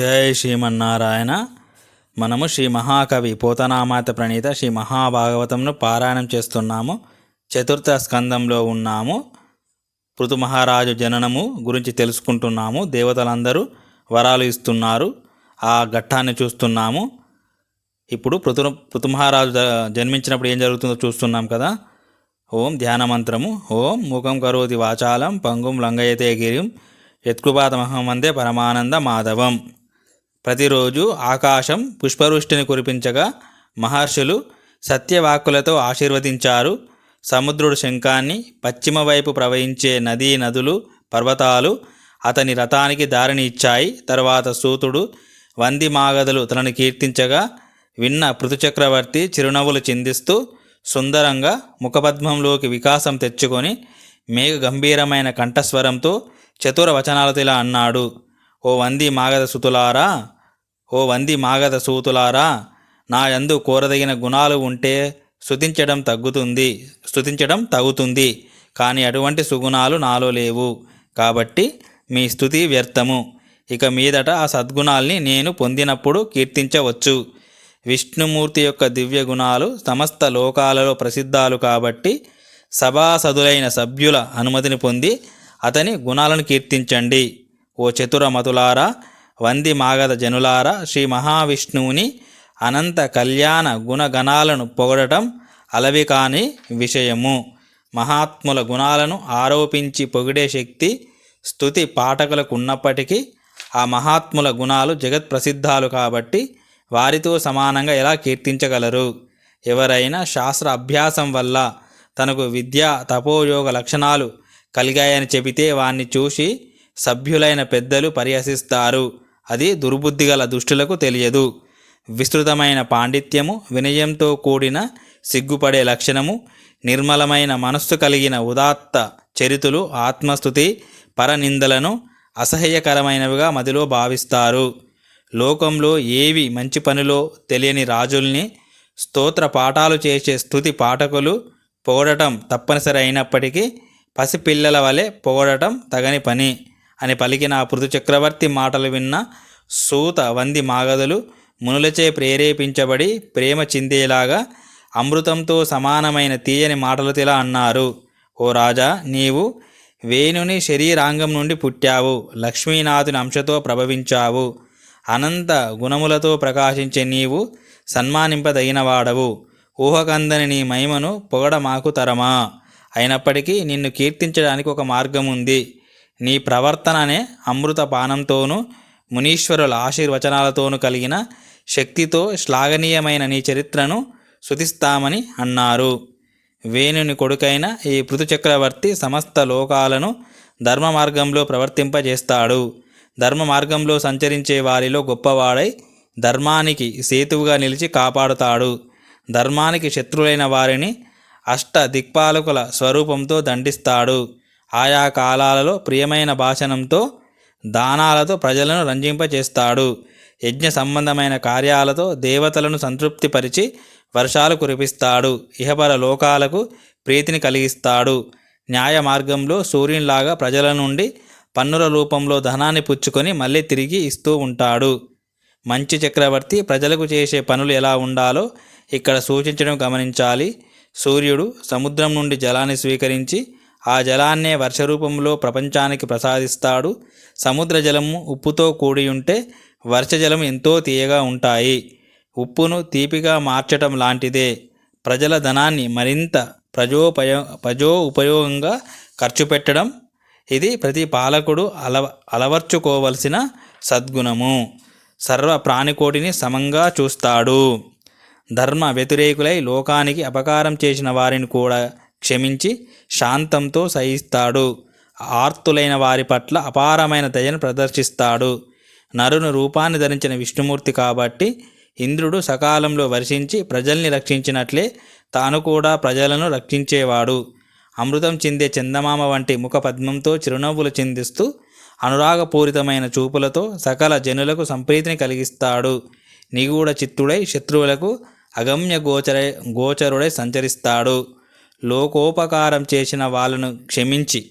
జయ శ్రీమన్నారాయణ. మనము శ్రీ మహాకవి పోతనామాత ప్రణీత శ్రీ మహాభాగవతంను పారాయణం చేస్తున్నాము. చతుర్థ స్కందంలో ఉన్నాము. పృథు మహారాజు జననము గురించి తెలుసుకుంటున్నాము. దేవతలందరూ వరాలు ఇస్తున్నారు. ఆ ఘట్టాన్ని చూస్తున్నాము. ఇప్పుడు పృతు పృథు మహారాజు జన్మించినప్పుడు ఏం జరుగుతుందో చూస్తున్నాం కదా. ఓం ధ్యాన మంత్రము. ఓం ముఖం కరోతి వాచాలం. పంగుం లంగయతే గిరిం. యత్కృపాతమహమందే పరమానంద మాధవం. ప్రతిరోజు ఆకాశం పుష్పవృష్టిని కురిపించగా మహర్షులు సత్యవాక్కులతో ఆశీర్వదించారు. సముద్రుడు శంఖాన్ని పశ్చిమ వైపు ప్రవహించే నదీ నదులు పర్వతాలు అతని రథానికి దారిని ఇచ్చాయి. తర్వాత సూతుడు వంది మాగదులు తనని కీర్తించగా విన్న పృథుచక్రవర్తి చిరునవ్వులు చిందిస్తూ సుందరంగా ముఖపద్మంలోకి వికాసం తెచ్చుకొని మేఘ గంభీరమైన కంఠస్వరంతో చతుర వచనాలతో ఇలా అన్నాడు. ఓ వంది మాగధ సుతులారా ఓ వంది మాగధ సూతులారా నా యందు కోరదగిన గుణాలు ఉంటే స్థుతించడం తగ్గుతుంది స్తుతించడం తగ్గుతుంది. కానీ అటువంటి సుగుణాలు నాలో లేవు. కాబట్టి మీ స్థుతి వ్యర్థము. ఇక మీదట ఆ సద్గుణాల్ని నేను పొందినప్పుడు కీర్తించవచ్చు. విష్ణుమూర్తి యొక్క దివ్య గుణాలు సమస్త లోకాలలో ప్రసిద్ధాలు కాబట్టి సభాసదులైన సభ్యుల అనుమతిని పొంది అతని గుణాలను కీర్తించండి. ఓ చతుర మతులారా వంది మాగధ జనులారా శ్రీ మహావిష్ణువుని అనంత కళ్యాణ గుణగణాలను పొగడటం అలవి కాని విషయము. మహాత్ముల గుణాలను ఆరోపించి పొగిడే శక్తి స్థుతి పాఠకులకు ఉన్నప్పటికీ ఆ మహాత్ముల గుణాలు జగత్ ప్రసిద్ధాలు కాబట్టి వారితో సమానంగా ఎలా కీర్తించగలరు? ఎవరైనా శాస్త్ర అభ్యాసం వల్ల తనకు విద్యా తపోయోగ లక్షణాలు కలిగాయని చెబితే వాణ్ణి చూసి సభ్యులైన పెద్దలు పరిహసిస్తారు. అది దుర్బుద్ధిగల దుష్టులకు తెలియదు. విస్తృతమైన పాండిత్యము వినయంతో కూడిన సిగ్గుపడే లక్షణము నిర్మలమైన మనస్సు కలిగిన ఉదాత్త చరితులు ఆత్మస్థుతి పరనిందలను అసహ్యకరమైనవిగా మదిలో భావిస్తారు. లోకంలో ఏవి మంచి పనిలో తెలియని రాజుల్ని స్తోత్ర పాఠాలు చేసే స్థుతి పాఠకులు పొగడటం తప్పనిసరి అయినప్పటికీ పసిపిల్లల వలె పొగడటం తగని పని. అని పలికిన ఆ పృథు చక్రవర్తి మాటలు విన్న సూత వంది మాగదులు మునులచే ప్రేరేపించబడి ప్రేమ చిందేలాగా అమృతంతో సమానమైన తీయని మాటలతో తిలా అన్నారు. ఓ రాజా నీవు వేణుని శరీరాంగం నుండి పుట్టావు లక్ష్మీనాథుని అంశతో ప్రభవించావు అనంత గుణములతో ప్రకాశించే నీవు సన్మానింపదగినవాడవు. ఊహకందని నీ మహిమను పొగడ మాకు తరమా. అయినప్పటికీ నిన్ను కీర్తించడానికి ఒక మార్గం ఉంది నీ ప్రవర్తననే అమృత పానంతోనూ మునీశ్వరుల ఆశీర్వచనాలతోనూ కలిగిన శక్తితో శ్లాఘనీయమైన నీ చరిత్రను శుతిస్తామని అన్నారు. వేణుని కొడుకైన ఈ పృథు చక్రవర్తి సమస్త లోకాలను ధర్మ మార్గంలో ప్రవర్తింపజేస్తాడు. ధర్మ మార్గంలో సంచరించే వారిలో గొప్పవాడై ధర్మానికి సేతువుగా నిలిచి కాపాడుతాడు. ధర్మానికి శత్రులైన వారిని అష్ట దిక్పాలకుల స్వరూపంతో దండిస్తాడు. ఆయా కాలాలలో ప్రియమైన భాషణంతో దానాలతో ప్రజలను రంజింపచేస్తాడు. యజ్ఞ సంబంధమైన కార్యాలతో దేవతలను సంతృప్తిపరిచి వర్షాలు కురిపిస్తాడు. ఇహపర లోకాలకు ప్రీతిని కలిగిస్తాడు. న్యాయ మార్గంలో సూర్యునిలాగా ప్రజల నుండి పన్నుల రూపంలో ధనాన్ని పుచ్చుకొని మళ్ళీ తిరిగి ఇస్తూ ఉంటాడు. మంచి చక్రవర్తి ప్రజలకు చేసే పనులు ఎలా ఉండాలో ఇక్కడ సూచించడం గమనించాలి. సూర్యుడు సముద్రం నుండి జలాన్ని స్వీకరించి ఆ జలాన్నే వర్షరూపంలో ప్రపంచానికి ప్రసాదిస్తాడు. సముద్ర జలము ఉప్పుతో కూడి ఉంటే వర్షజలం ఎంతో తీయగా ఉంటాయి. ఉప్పును తీపిగా మార్చటం లాంటిదే. ప్రజల ధనాన్ని మరింత ప్రజోపయో ప్రజో ఉపయోగంగా ఖర్చు పెట్టడం ఇది ప్రతి పాలకుడు అలవ అలవర్చుకోవలసిన సద్గుణము. సర్వ ప్రాణికోటిని సమంగా చూస్తాడు. ధర్మ వ్యతిరేకులై లోకానికి అపకారం చేసిన వారిని కూడా క్షమించి శాంతంతో సహిస్తాడు. ఆర్తులైన వారి పట్ల అపారమైన దయను ప్రదర్శిస్తాడు. నరుని రూపాన్ని ధరించిన విష్ణుమూర్తి కాబట్టి ఇంద్రుడు సకాలంలో వర్షించి ప్రజల్ని రక్షించినట్లే తాను కూడా ప్రజలను రక్షించేవాడు. అమృతం చిందే చందమామ వంటి ముఖ పద్మంతో చిరునవ్వులు చిందిస్తూ అనురాగపూరితమైన చూపులతో సకల జనులకు సంప్రీతిని కలిగిస్తాడు. నిగూఢ చిత్తుడై శత్రువులకు అగమ్య గోచరై గోచరుడై సంచరిస్తాడు. లోకోపకారం చేసిన వాళ్ళను క్షమించి.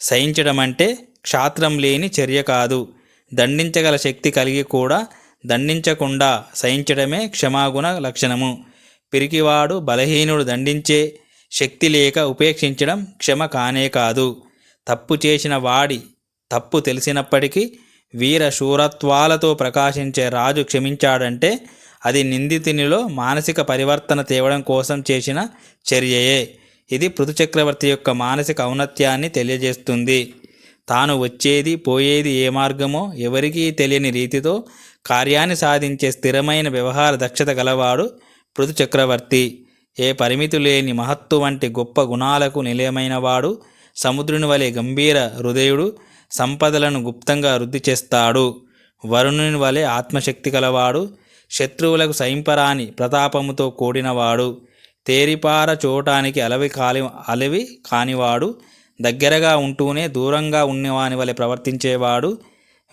సహించడమంటే క్షాత్రం లేని చర్య కాదు. దండించగల శక్తి కలిగి కూడా దండించకుండా సహించడమే క్షమాగుణ లక్షణము. పిరికివాడు బలహీనుడు దండించే శక్తి లేక ఉపేక్షించడం క్షమ కానే కాదు. తప్పు చేసిన వాడి తప్పు తెలిసినప్పటికీ వీర శూరత్వాలతో ప్రకాశించే రాజు క్షమించాడంటే అది నిందితునిలో మానసిక పరివర్తన తేవడం కోసం చేసిన చర్యయే. ఇది పృథుచక్రవర్తి యొక్క మానసిక ఔన్నత్యాన్ని తెలియజేస్తుంది. తాను వచ్చేది పోయేది ఏ మార్గమో ఎవరికీ తెలియని రీతితో కార్యాన్ని సాధించే స్థిరమైన వ్యవహార దక్షత గలవాడు పృథు చక్రవర్తి ఏ పరిమితి లేని మహత్తు వంటి గొప్ప గుణాలకు నిలయమైనవాడు సముద్రుని వలె గంభీర హృదయుడు సంపదలను గుప్తంగా వృద్ధి చేస్తాడు. వరుణుని వలె ఆత్మశక్తి కలవాడు శత్రువులకు సైంపరాని ప్రతాపముతో కూడినవాడు తేరిపార చూడటానికి అలవి కాలి అలవి కానివాడు దగ్గరగా ఉంటూనే దూరంగా ఉన్నవాని వలె ప్రవర్తించేవాడు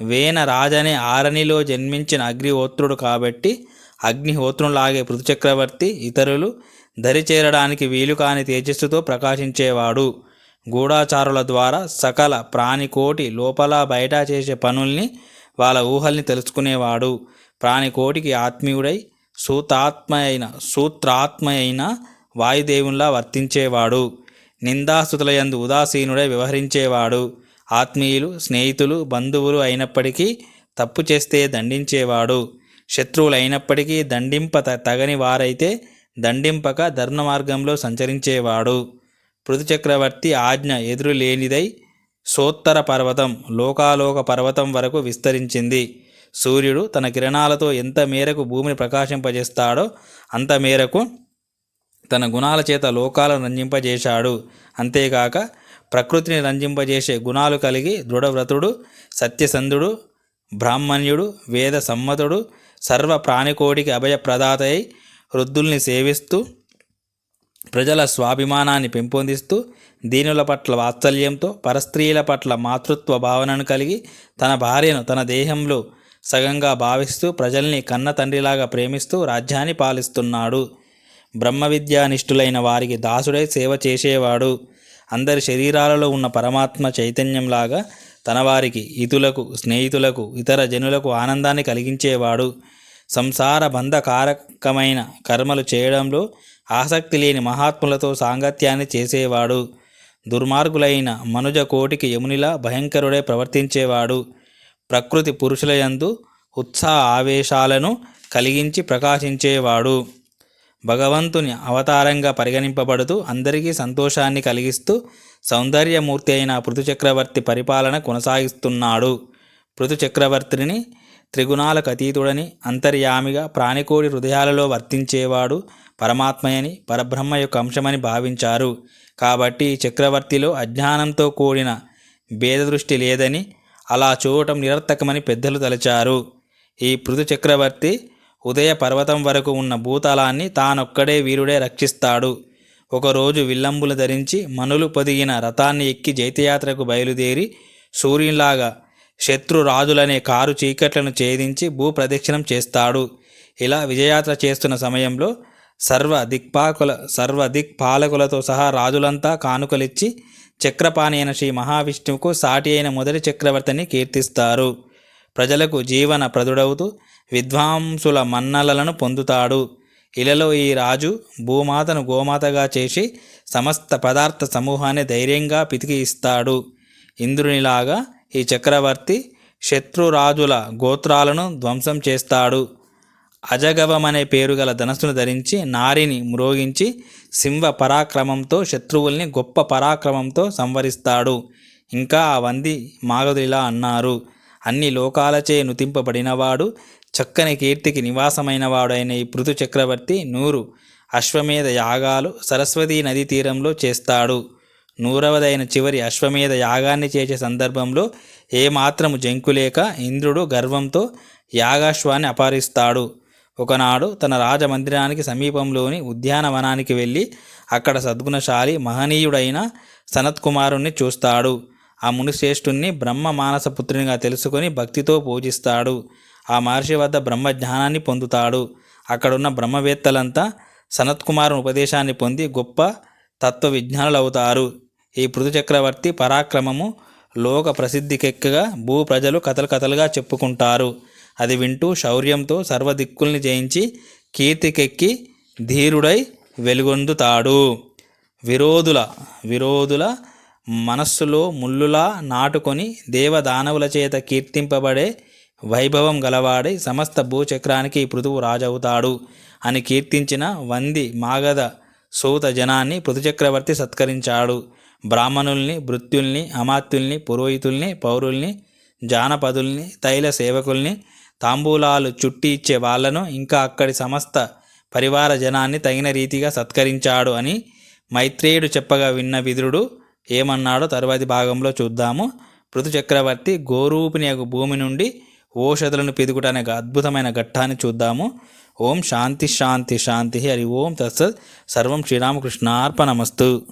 వేన రాజనే ఆరణిలో జన్మించిన అగ్నిహోత్రుడు కాబట్టి అగ్నిహోత్రులాగే పృథుచక్రవర్తి ఇతరులు దరి చేరడానికి వీలు కాని తేజస్సుతో ప్రకాశించేవాడు. గూఢాచారుల ద్వారా సకల ప్రాణికోటి లోపల బయట చేసే పనుల్ని వాళ్ళ ఊహల్ని తెలుసుకునేవాడు. ప్రాణికోటికి ఆత్మీయుడై సూతాత్మ అయిన సూత్రాత్మ అయిన వాయుదేవునిలా వర్తించేవాడు. నిందాస్తుతులయందు ఉదాసీనుడై వ్యవహరించేవాడు. ఆత్మీయులు స్నేహితులు బంధువులు అయినప్పటికీ తప్పు చేస్తే దండించేవాడు. శత్రువులు అయినప్పటికీ దండింప త- తగని వారైతే దండింపక ధర్మ మార్గంలో సంచరించేవాడు. పృథుచక్రవర్తి ఆజ్ఞ ఎదురు లేనిదై సోత్తర పర్వతం లోకాలోక పర్వతం వరకు విస్తరించింది. సూర్యుడు తన కిరణాలతో ఎంత మేరకు భూమిని ప్రకాశింపజేస్తాడో అంత మేరకు తన గుణాల చేత లోకాలను రంజింపజేశాడు. అంతేకాక ప్రకృతిని రంజింపజేసే గుణాలు కలిగి దృఢవ్రతుడు సత్యసంధుడు బ్రాహ్మణ్యుడు వేద సమ్మతుడు సర్వ ప్రాణికోటికి అభయప్రదాత అయి వృద్ధుల్ని సేవిస్తూ ప్రజల స్వాభిమానాన్ని పెంపొందిస్తూ దీనుల పట్ల వాత్సల్యంతో పరస్త్రీల పట్ల మాతృత్వ భావనను కలిగి తన భార్యను తన దేహంలో సగంగా భావిస్తూ ప్రజల్ని కన్న తండ్రిలాగా ప్రేమిస్తూ రాజ్యాన్ని పాలిస్తున్నాడు. బ్రహ్మ విద్యానిష్ఠులైన వారికి దాసుడై సేవ చేసేవాడు. అందరి శరీరాలలో ఉన్న పరమాత్మ చైతన్యంలాగా తన వారికి ఇతులకు స్నేహితులకు ఇతర జనులకు ఆనందాన్ని కలిగించేవాడు. సంసార బంధకారకమైన కర్మలు చేయడంలో ఆసక్తి లేని మహాత్ములతో సాంగత్యాన్ని చేసేవాడు. దుర్మార్గులైన మనుజ కోటికి యమునిలా భయంకరుడే ప్రవర్తించేవాడు. ప్రకృతి పురుషులయందు ఉత్సాహ ఆవేశాలను కలిగించి ప్రకాశించేవాడు. భగవంతుని అవతారంగా పరిగణింపబడుతూ అందరికీ సంతోషాన్ని కలిగిస్తూ సౌందర్యమూర్తి అయిన పృథు చక్రవర్తి పరిపాలన కొనసాగిస్తున్నాడు. పృథు చక్రవర్తిని త్రిగుణాలకు అతీతుడని అంతర్యామిగా ప్రాణికోడి హృదయాలలో వర్తించేవాడు పరమాత్మయని పరబ్రహ్మ యొక్క అంశమని భావించారు. కాబట్టి ఈ చక్రవర్తిలో అజ్ఞానంతో కూడిన భేదదృష్టి లేదని అలా చూడటం నిరర్థకమని పెద్దలు తలచారు. ఈ పృథు చక్రవర్తి ఉదయ పర్వతం వరకు ఉన్న భూతలాన్ని తానొక్కడే వీరుడే రక్షిస్తాడు. ఒకరోజు విల్లంబులు ధరించి మనులు పొదిగిన రథాన్ని ఎక్కి జైత్యయాత్రకు బయలుదేరి సూర్యునిలాగా శత్రు రాజులనే కారు చీకట్లను ఛేదించి భూప్రదక్షిణం చేస్తాడు. ఇలా విజయాత్ర చేస్తున్న సమయంలో సర్వ దిక్పాకుల సర్వ దిక్పాలకులతో సహా రాజులంతా కానుకలిచ్చి చక్రపాణి అయిన శ్రీ మహావిష్ణువుకు సాటి అయిన మొదటి చక్రవర్తిని కీర్తిస్తారు. ప్రజలకు జీవన ప్రదుడవుతూ విద్వాంసుల మన్నలలను పొందుతాడు. ఇలలో ఈ రాజు భూమాతను గోమాతగా చేసి సమస్త పదార్థ సమూహాన్ని ధైర్యంగా పితికి ఇస్తాడు. ఇంద్రునిలాగా ఈ చక్రవర్తి శత్రురాజుల గోత్రాలను ధ్వంసం చేస్తాడు. అజగవం అనే పేరు గల ధనస్సును ధరించి నారిని మ్రోగించి సింహ పరాక్రమంతో శత్రువుల్ని గొప్ప పరాక్రమంతో సంవరిస్తాడు. ఇంకా ఆ వంది మాగధులిలా అన్నారు. అన్ని లోకాలచే నుతింపబడినవాడు చక్కని కీర్తికి నివాసమైనవాడైన ఈ పృథు చక్రవర్తి నూరు అశ్వమేధ యాగాలు సరస్వతీ నదీ తీరంలో చేస్తాడు. నూరవదైన చివరి అశ్వమేధ యాగాన్ని చేసే సందర్భంలో ఏమాత్రము జంకులేక ఇంద్రుడు గర్వంతో యాగాశ్వాన్ని అపహరిస్తాడు. ఒకనాడు తన రాజమందిరానికి సమీపంలోని ఉద్యానవనానికి వెళ్ళి అక్కడ సద్గుణశాలి మహనీయుడైన సనత్కుమారుణ్ణి చూస్తాడు. ఆ మునిశ్రేష్ఠుణ్ణి బ్రహ్మ మానసపుత్రునిగా తెలుసుకొని భక్తితో పూజిస్తాడు. ఆ మహర్షి వద్ద బ్రహ్మ జ్ఞానాన్ని పొందుతాడు. అక్కడున్న బ్రహ్మవేత్తలంతా సనత్కుమారుని ఉపదేశాన్ని పొంది గొప్ప తత్వ విజ్ఞానులవుతారు ఈ పృథు చక్రవర్తి పరాక్రమము లోక ప్రసిద్ధికెక్కగా భూ ప్రజలు కథలు కథలుగా చెప్పుకుంటారు. అది వింటూ శౌర్యంతో సర్వదిక్కుల్ని జయించి కీర్తికెక్కి ధీరుడై వెలుగొందుతాడు. విరోధుల విరోధుల మనస్సులో ముల్లులా నాటుకొని దేవదానవుల చేత కీర్తింపబడే వైభవం గలవాడై సమస్త భూచక్రానికి పృథువు రాజవుతాడు అని కీర్తించిన వంది మాగధ సూత జనాన్ని పృథుచక్రవర్తి సత్కరించాడు. బ్రాహ్మణుల్ని భృత్యుల్ని అమాత్యుల్ని పురోహితుల్ని పౌరుల్ని జానపదుల్ని తైల సేవకుల్ని తాంబూలాలు చుట్టి ఇచ్చే వాళ్ళను ఇంకా అక్కడి సమస్త పరివార జనాన్ని తగిన రీతిగా సత్కరించాడు అని మైత్రేయుడు చెప్పగా విన్న విదురుడు ఏమన్నాడో తరువాతి భాగంలో చూద్దాము. పృథు చక్రవర్తి గోరూపిణి యొక్క భూమి నుండి ఓషధులను పిదుగుట అనే ఒక అద్భుతమైన ఘట్టాన్ని చూద్దాము. ఓం శాంతి శాంతి శాంతి హరి ఓం తత్సత్. సర్వం శ్రీరామకృష్ణార్పణమస్తు.